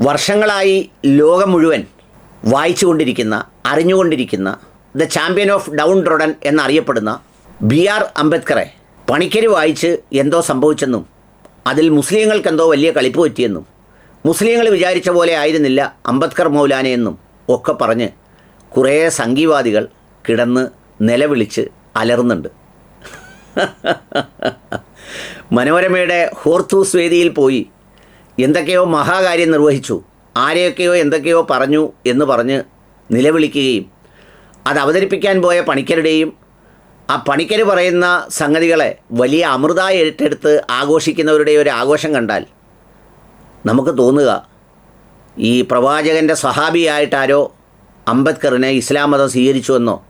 വർഷങ്ങളായി ലോകം മുഴുവൻ വായിച്ചുകൊണ്ടിരിക്കുന്ന അറിഞ്ഞുകൊണ്ടിരിക്കുന്ന the champion of downtrodden എന്നറിയപ്പെടുന്ന ബി ആർ അംബേദ്കറെ പണിക്കര് വായിച്ച് എന്തോ സംഭവിച്ചെന്നും അതിൽ മുസ്ലിങ്ങൾക്ക് എന്തോ വലിയ കളിപ്പ് പറ്റിയെന്നും മുസ്ലിങ്ങൾ വിചാരിച്ച പോലെ ആയിരുന്നില്ല അംബേദ്കർ മൗലാനയെന്നും ഒക്കെ പറഞ്ഞ് കുറേ സംഘീവാദികൾ കിടന്ന് നിലവിളിച്ച് അലറുന്നുണ്ട്. മനോരമയുടെ ഹോർത്തൂസ് വേദിയിൽ പോയി എന്തൊക്കെയോ മഹാകാര്യം നിർവഹിച്ചു. ആരെയൊക്കെയോ എന്തൊക്കെയോ പറഞ്ഞു എന്ന് പറഞ്ഞ് നിലവിളിക്കുകയും അത് അവതരിപ്പിക്കാൻ പോയ പണിക്കരുടെയും ആ പണിക്കർ പറയുന്ന സംഗതികളെ വലിയ അമൃതായി ഏറ്റെടുത്ത് ആഘോഷിക്കുന്നവരുടെ ഒരു ആഘോഷം കണ്ടാൽ നമുക്ക് തോന്നുക ഈ പ്രവാചകന്റെ സഹാബിയായിട്ടാരോ അംബേദ്കറിനെ ഇസ്ലാം മതം സ്വീകരിച്ചുവെന്നോ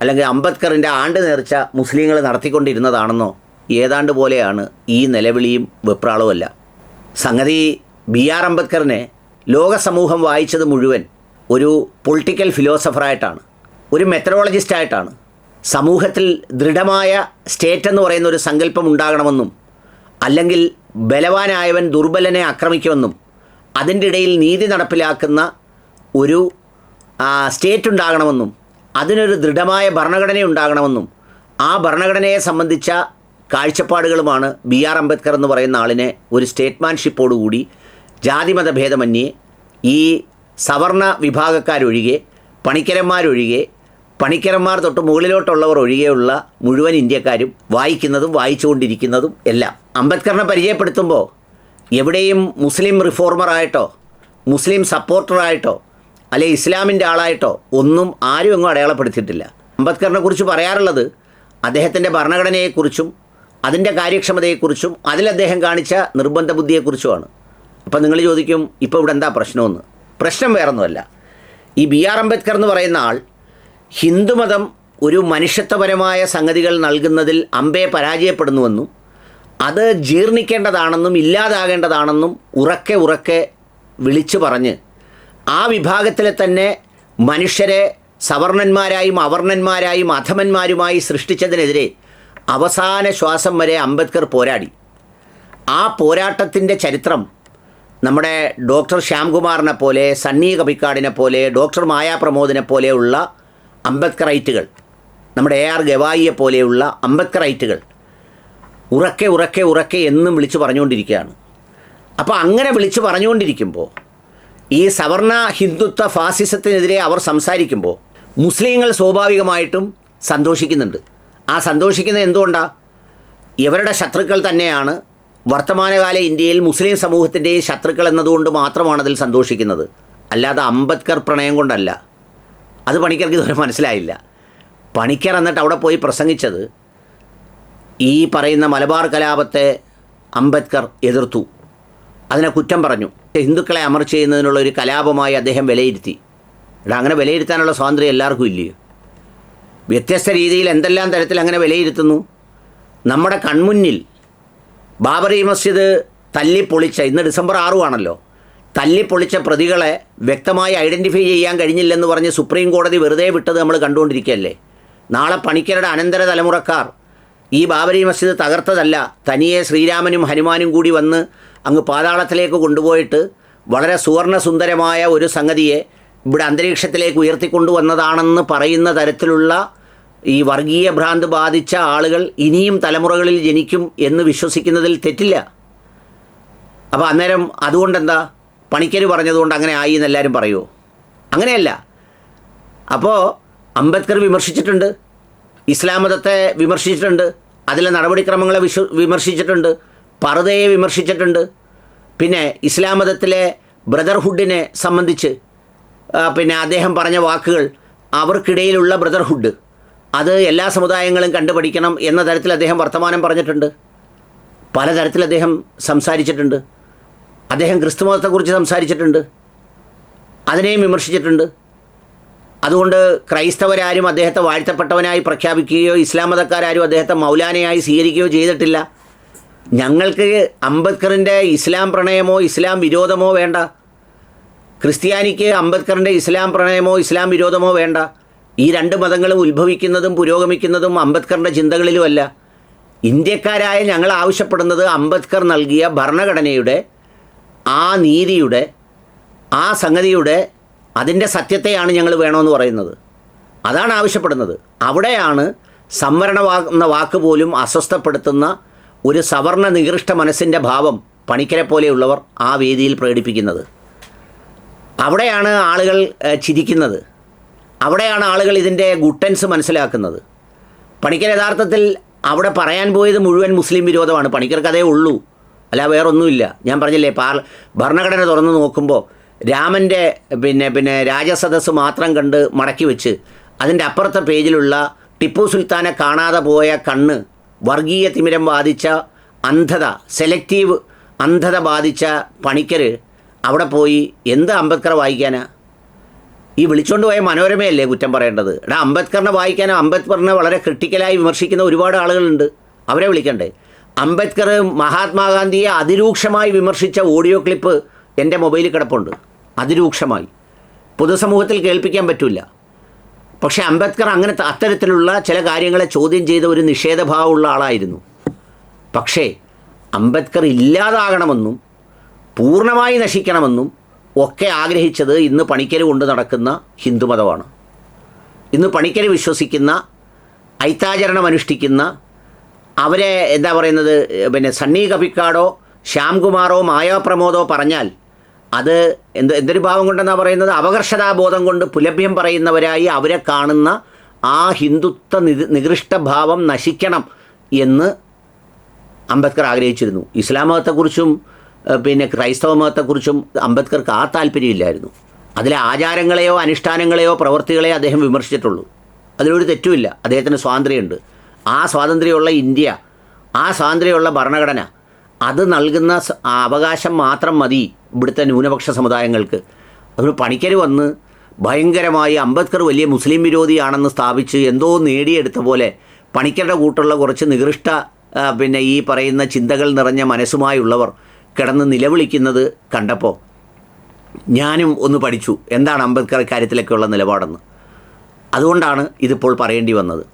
അല്ലെങ്കിൽ അംബേദ്കറിന്റെ ആണ്ട് നേർച്ച മുസ്ലിങ്ങൾ നടത്തിക്കൊണ്ടിരുന്നതാണെന്നോ ഏതാണ്ട് പോലെയാണ് ഈ നിലവിളിയും വെപ്രാളവുമല്ല. സംഗതി ബി ആർ അംബേദ്കറിനെ ലോക സമൂഹം വായിച്ചത് മുഴുവൻ ഒരു പൊളിറ്റിക്കൽ ഫിലോസഫറായിട്ടാണ് ഒരു മെത്തഡോളജിസ്റ്റായിട്ടാണ്. സമൂഹത്തിൽ ദൃഢമായ സ്റ്റേറ്റ് എന്ന് പറയുന്ന ഒരു സങ്കല്പം ഉണ്ടാകണമെന്നും അല്ലെങ്കിൽ ബലവാനായവൻ ദുർബലനെ ആക്രമിക്കുമെന്നും അതിന്റെ ഇടയിൽ നീതി നടപ്പിലാക്കുന്ന ഒരു സ്റ്റേറ്റ് ഉണ്ടാകണമെന്നും അതിനൊരു ദൃഢമായ ഭരണഘടന ഉണ്ടാകണമെന്നും ആ ഭരണഘടനയെ സംബന്ധിച്ച കാഴ്ചപ്പാടുകളുമാണ് ബി ആർ അംബേദ്കർ എന്ന് പറയുന്ന ആളിനെ ഒരു സ്റ്റേറ്റ്മാൻഷിപ്പോടുകൂടി ജാതിമത ഭേദമന്യേ ഈ സവർണ വിഭാഗക്കാരൊഴികെ പണിക്കരന്മാരൊഴികെ പണിക്കരന്മാർ തൊട്ട് മുകളിലോട്ടുള്ളവർ ഒഴികെയുള്ള മുഴുവൻ ഇന്ത്യക്കാരും വായിക്കുന്നതും വായിച്ചുകൊണ്ടിരിക്കുന്നതും എല്ലാം. അംബേദ്കറിനെ പരിചയപ്പെടുത്തുമ്പോൾ എവിടെയും മുസ്ലിം റിഫോർമറായിട്ടോ മുസ്ലിം സപ്പോർട്ടറായിട്ടോ അല്ലെ ഇസ്ലാമിന്റെ ആളായിട്ടോ ഒന്നും ആരും എങ്ങും അടയാളപ്പെടുത്തിയിട്ടില്ല. അംബേദ്കറിനെ കുറിച്ച് പറയാറുള്ളത് അദ്ദേഹത്തിന്റെ ഭരണഘടനയെക്കുറിച്ചും അതിന്റെ കാര്യക്ഷമതയെക്കുറിച്ചും അതിൽ അദ്ദേഹം കാണിച്ച നിർബന്ധ ബുദ്ധിയെക്കുറിച്ചുമാണ് അപ്പം നിങ്ങൾ ചോദിക്കും ഇപ്പോൾ ഇവിടെ എന്താ പ്രശ്നമെന്ന്? പ്രശ്നം വേറൊന്നുമല്ല. ഈ ബി ആർ അംബേദ്കർ എന്ന് പറയുന്ന ആൾ ഹിന്ദുമതം ഒരു മനുഷ്യത്വപരമായ സംഗതികൾ നൽകുന്നതിൽ അമ്പെ പരാജയപ്പെടുന്നുവെന്നും അത് ജീർണിക്കേണ്ടതാണെന്നും ഇല്ലാതാകേണ്ടതാണെന്നും ഉറക്കെ ഉറക്കെ വിളിച്ചു പറഞ്ഞ് ആ വിഭാഗത്തിലെ തന്നെ മനുഷ്യരെ സവർണന്മാരായും അവർണന്മാരായും അധമന്മാരുമായി സൃഷ്ടിച്ചതിനെതിരെ അവസാന ശ്വാസം വരെ അംബേദ്കർ പോരാടി. ആ പോരാട്ടത്തിന്റെ ചരിത്രം നമ്മുടെ ഡോക്ടർ ശ്യാംകുമാറിനെ പോലെ സണ്ണി കപിക്കാടിനെ പോലെ ഡോക്ടർ മായാ പ്രമോദിനെ പോലെയുള്ള അംബേദ്കറൈറ്റുകൾ നമ്മുടെ എ ആർ ഗവായിയെ പോലെയുള്ള അംബേദ്കറൈറ്റുകൾ ഉറക്കെ ഉറക്കെ ഉറക്കെ എന്നും വിളിച്ചു പറഞ്ഞുകൊണ്ടിരിക്കുകയാണ്. അപ്പോൾ അങ്ങനെ വിളിച്ചു പറഞ്ഞുകൊണ്ടിരിക്കുമ്പോൾ ഈ സവർണ ഹിന്ദുത്വ ഫാസിസത്തിനെതിരെ അവർ സംസാരിക്കുമ്പോൾ മുസ്ലിങ്ങൾ സ്വാഭാവികമായിട്ടും സന്തോഷിക്കുന്നുണ്ട്. ആ സന്തോഷിക്കുന്നത് എന്തുകൊണ്ടാണ് ഇവരുടെ ശത്രുക്കൾ തന്നെയാണ് വർത്തമാനകാല ഇന്ത്യയിൽ മുസ്ലിം സമൂഹത്തിന്റെയും ശത്രുക്കൾ എന്നതുകൊണ്ട് മാത്രമാണ് അതിൽ സന്തോഷിക്കുന്നത്. അല്ലാതെ അംബേദ്കർ പ്രണയം കൊണ്ടല്ല. അത് പണിക്കർക്ക് ഇതുവരെ മനസ്സിലായില്ല. പണിക്കർ എന്നിട്ട് അവിടെ പോയി പ്രസംഗിച്ചത് ഈ പറയുന്ന മലബാർ കലാപത്തെ അംബേദ്കർ എതിർത്തു. അതിനെ കുറ്റം പറഞ്ഞു. ഹിന്ദുക്കളെ അമർ ചെയ്യുന്നതിനുള്ള ഒരു കലാപമായി അദ്ദേഹം വിലയിരുത്തി. അങ്ങനെ വിലയിരുത്താനുള്ള സ്വാതന്ത്ര്യം എല്ലാവർക്കും ഇല്ലയോ? വ്യത്യസ്ത രീതിയിൽ എന്തെല്ലാം തരത്തിൽ അങ്ങനെ വിലയിരുത്തുന്നു? നമ്മുടെ കൺമുന്നിൽ ബാബറി മസ്ജിദ് തല്ലിപ്പൊളിച്ച ഇന്ന് ഡിസംബർ ആറുമാണല്ലോ തല്ലിപ്പൊളിച്ച പ്രതികളെ വ്യക്തമായി ഐഡന്റിഫൈ ചെയ്യാൻ കഴിഞ്ഞില്ലെന്ന് പറഞ്ഞ് സുപ്രീം കോടതി വെറുതെ വിട്ടത് നമ്മൾ കണ്ടുകൊണ്ടിരിക്കുകയല്ലേ? നാളെ പണിക്കരുടെ അനന്തര തലമുറക്കാർ ഈ ബാബരി മസ്ജിദ് തകർത്തതല്ല തനിയെ ശ്രീരാമനും ഹനുമാനും കൂടി വന്ന് അങ്ങ് പാതാളത്തിലേക്ക് കൊണ്ടുപോയിട്ട് വളരെ സുവർണസുന്ദരമായ ഒരു സംഗതിയെ ഇവിടെ അന്തരീക്ഷത്തിലേക്ക് ഉയർത്തിക്കൊണ്ടുവന്നതാണെന്ന് പറയുന്ന തരത്തിലുള്ള ഈ വർഗീയ ഭ്രാന്ത് ബാധിച്ച ആളുകൾ ഇനിയും തലമുറകളിൽ ജനിക്കും എന്ന് വിശ്വസിക്കുന്നതിൽ തെറ്റില്ല. അപ്പോൾ അന്നേരം അതുകൊണ്ടെന്താ? പണിക്കർ പറഞ്ഞതുകൊണ്ട് അങ്ങനെ ആയി എന്ന് എല്ലാവരും പറയുമോ അങ്ങനെയല്ല. അപ്പോൾ അംബേദ്കർ വിമർശിച്ചിട്ടുണ്ട് ഇസ്ലാം മതത്തെ വിമർശിച്ചിട്ടുണ്ട് അതിലെ നടപടിക്രമങ്ങളെ വിശ്വ വിമർശിച്ചിട്ടുണ്ട് പർദയെ വിമർശിച്ചിട്ടുണ്ട് പിന്നെ ഇസ്ലാം മതത്തിലെ ബ്രദർഹുഡിനെ സംബന്ധിച്ച് പിന്നെ അദ്ദേഹം പറഞ്ഞ വാക്കുകൾ അവർക്കിടയിലുള്ള ബ്രദർഹുഡ്. അത് എല്ലാ സമുദായങ്ങളും കണ്ടുപഠിക്കണം എന്ന തരത്തിൽ അദ്ദേഹം വർത്തമാനം പറഞ്ഞിട്ടുണ്ട്. പലതരത്തിൽ അദ്ദേഹം സംസാരിച്ചിട്ടുണ്ട്. അദ്ദേഹം ക്രിസ്തുമതത്തെക്കുറിച്ച് സംസാരിച്ചിട്ടുണ്ട്. അതിനെയും വിമർശിച്ചിട്ടുണ്ട്. അതുകൊണ്ട് ക്രൈസ്തവരാരും അദ്ദേഹത്തെ വാഴ്ത്തപ്പെട്ടവനായി പ്രഖ്യാപിക്കുകയോ ഇസ്ലാം മതക്കാരും അദ്ദേഹത്തെ മൗലാനയായി സ്വീകരിക്കുകയോ ചെയ്തിട്ടില്ല. ഞങ്ങൾക്ക് അംബേദ്കറിന്റെ ഇസ്ലാം പ്രണയമോ ഇസ്ലാം വിരോധമോ വേണ്ട. ക്രിസ്ത്യാനിക്ക് അംബേദ്കറിന്റെ ഇസ്ലാം പ്രണയമോ ഇസ്ലാം വിരോധമോ വേണ്ട. ഈ രണ്ട് മതങ്ങളും ഉത്ഭവിക്കുന്നതും പുരോഗമിക്കുന്നതും അംബേദ്കറിന്റെ ചിന്തകളിലുമല്ല. ഇന്ത്യക്കാരായ ഞങ്ങൾ ആവശ്യപ്പെടുന്നത് അംബേദ്കർ നൽകിയ ഭരണഘടനയുടെ ആ നീതിയുടെ ആ സംഗതിയുടെ അതിന്റെ സത്യത്തെയാണ് ഞങ്ങൾ വേണമെന്ന് പറയുന്നത്. അതാണ് ആവശ്യപ്പെടുന്നത്. അവിടെയാണ് സംവരണ എന്ന വാക്ക് പോലും അസ്വസ്ഥപ്പെടുത്തുന്ന ഒരു സവർണ നികൃഷ്ട മനസ്സിന്റെ ഭാവം പണിക്കരെ പോലെയുള്ളവർ ആ വേദിയിൽ പ്രകടിപ്പിക്കുന്നത്. അവിടെയാണ് ആളുകൾ ചിരിക്കുന്നത്. അവിടെയാണ് ആളുകൾ ഇതിന്റെ ഗുട്ടൻസ് മനസ്സിലാക്കുന്നത്. പണിക്കർ യഥാർത്ഥത്തിൽ അവിടെ പറയാൻ പോയത് മുഴുവൻ മുസ്ലിം വിരോധമാണ്. പണിക്കർക്ക് അതേ ഉള്ളൂ. അല്ല വേറൊന്നുമില്ല. ഞാൻ പറഞ്ഞില്ലേ പാർ ഭരണഘടന തുറന്നു നോക്കുമ്പോൾ രാമന്റെ പിന്നെ പിന്നെ രാജസദസ് മാത്രം കണ്ട് മടക്കി വെച്ച് അതിന്റെ അപ്പുറത്തെ പേജിലുള്ള ടിപ്പു സുൽത്താനെ കാണാതെ പോയ കണ്ണ് വർഗീയ തിമിരം ബാധിച്ച അന്ധത സെലക്റ്റീവ് അന്ധത ബാധിച്ച പണിക്കർ അവിടെ പോയി എന്ത് അംബേദ്കർ വായിക്കാനാ? ഈ വിളിച്ചോണ്ട് പോയ മനോരമയല്ലേ കുറ്റം പറയേണ്ടത്? എടാ അംബേദ്കറിനെ വായിക്കാനും അംബേദ്കറിനെ വളരെ ക്രിട്ടിക്കലായി വിമർശിക്കുന്ന ഒരുപാട് ആളുകളുണ്ട്. അവരെ വിളിക്കണ്ടേ? അംബേദ്കർ മഹാത്മാഗാന്ധിയെ അതിരൂക്ഷമായി വിമർശിച്ച ഓഡിയോ ക്ലിപ്പ് എന്റെ മൊബൈലിൽ കിടപ്പുണ്ട്. അതിരൂക്ഷമായി. പൊതുസമൂഹത്തിൽ കേൾപ്പിക്കാൻ പറ്റില്ല. പക്ഷേ അംബേദ്കർ അങ്ങനെ അത്തരത്തിലുള്ള ചില കാര്യങ്ങളെ ചോദ്യം ചെയ്ത ഒരു നിഷേധഭാവമുള്ള ആളായിരുന്നു. പക്ഷേ അംബേദ്കർ ഇല്ലാതാകണമെന്നും പൂർണമായി നശിക്കണമെന്നും ഒക്കെ ആഗ്രഹിച്ചത് ഇന്ന് പണിക്കര് കൊണ്ട് നടക്കുന്ന ഹിന്ദുമതമാണ് ഇന്ന് പണിക്കര് വിശ്വസിക്കുന്ന ഐത്താചരണം അനുഷ്ഠിക്കുന്ന അവരെ എന്താ പറയുന്നത് പിന്നെ സണ്ണി കപിക്കാടോ ശ്യാംകുമാറോ മായാപ്രമോദോ പറഞ്ഞാൽ അത് എന്ത് എന്തൊരു ഭാവം കൊണ്ടെന്നാണ് പറയുന്നത്? അപകർഷതാബോധം കൊണ്ട് പുലഭ്യം പറയുന്നവരായി അവരെ കാണുന്ന ആ ഹിന്ദുത്വ നിത് നികൃഷ്ട ഭാവം നശിക്കണം എന്ന് അംബേദ്കർ ആഗ്രഹിച്ചിരുന്നു. ഇസ്ലാം മതത്തെക്കുറിച്ചും പിന്നെ ക്രൈസ്തവ മതത്തെക്കുറിച്ചും അംബേദ്കർക്ക് ആ താല്പര്യമില്ലായിരുന്നു. അതിലെ ആചാരങ്ങളെയോ അനുഷ്ഠാനങ്ങളെയോ പ്രവൃത്തികളെയോ അദ്ദേഹം വിമർശിച്ചിട്ടുള്ളൂ. അതിലൊരു തെറ്റുമില്ല. അദ്ദേഹത്തിന് സ്വാതന്ത്ര്യമുണ്ട്. ആ സ്വാതന്ത്ര്യമുള്ള ഇന്ത്യ ആ സ്വാതന്ത്ര്യമുള്ള ഭരണഘടന അത് നൽകുന്ന അവകാശം മാത്രം മതി ഇവിടുത്തെ ന്യൂനപക്ഷ സമുദായങ്ങൾക്ക്. അതിന് പണിക്കർ വന്ന് ഭയങ്കരമായി അംബേദ്കർ വലിയ മുസ്ലിം വിരോധിയാണെന്ന് സ്ഥാപിച്ച് എന്തോ നേടിയെടുത്ത പോലെ പണിക്കരുടെ കൂട്ടുള്ള കുറച്ച് നികൃഷ്ട പിന്നെ ഈ പറയുന്ന ചിന്തകൾ നിറഞ്ഞ മനസ്സുമായുള്ളവർ കിടന്ന് നിലവിളിക്കുന്നത് കണ്ടപ്പോൾ ഞാനും ഒന്ന് പഠിച്ചു. എന്താണ് അംബേദ്കർ കാര്യത്തിലൊക്കെയുള്ള നിലപാടെന്ന്. അതുകൊണ്ടാണ് ഇതിപ്പോൾ പറയേണ്ടി വന്നത്.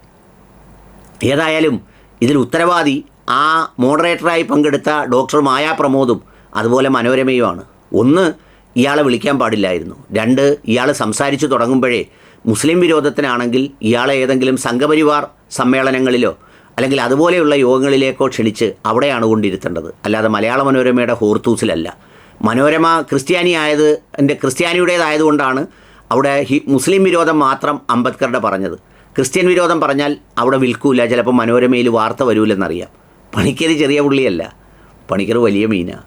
ഏതായാലും ഇതിൽ ഉത്തരവാദി ആ മോഡറേറ്ററായി പങ്കെടുത്ത ഡോക്ടർ മായാ പ്രമോദും അതുപോലെ മനോരമയുമാണ്. ഒന്ന് ഇയാളെ വിളിക്കാൻ പാടില്ലായിരുന്നു. രണ്ട് ഇയാൾ സംസാരിച്ചു തുടങ്ങുമ്പോഴേ മുസ്ലിം വിരോധത്തിനാണെങ്കിൽ ഇയാളെ ഏതെങ്കിലും സംഘപരിവാർ സമ്മേളനങ്ങളിലോ അല്ലെങ്കിൽ അതുപോലെയുള്ള യോഗങ്ങളിലേക്കോ ക്ഷണിച്ച് അവിടെയാണ് കൊണ്ടിരുത്തേണ്ടത്. അല്ലാതെ മലയാള മനോരമയുടെ ഹോർത്തൂസിലല്ല. മനോരമ ക്രിസ്ത്യാനി ആയത് എന്റെ ക്രിസ്ത്യാനിയുടേതായതുകൊണ്ടാണ് അവിടെ ഹി മുസ്ലിം വിരോധം മാത്രം അംബേദ്കറുടെ പറഞ്ഞത്. ക്രിസ്ത്യൻ വിരോധം പറഞ്ഞാൽ അവിടെ വിൽക്കൂല ചിലപ്പോൾ മനോരമയിൽ വാർത്ത വരൂലെന്നറിയാം. പണിക്കർ ചെറിയ പുള്ളിയല്ല. പണിക്കർ വലിയ മീനാണ്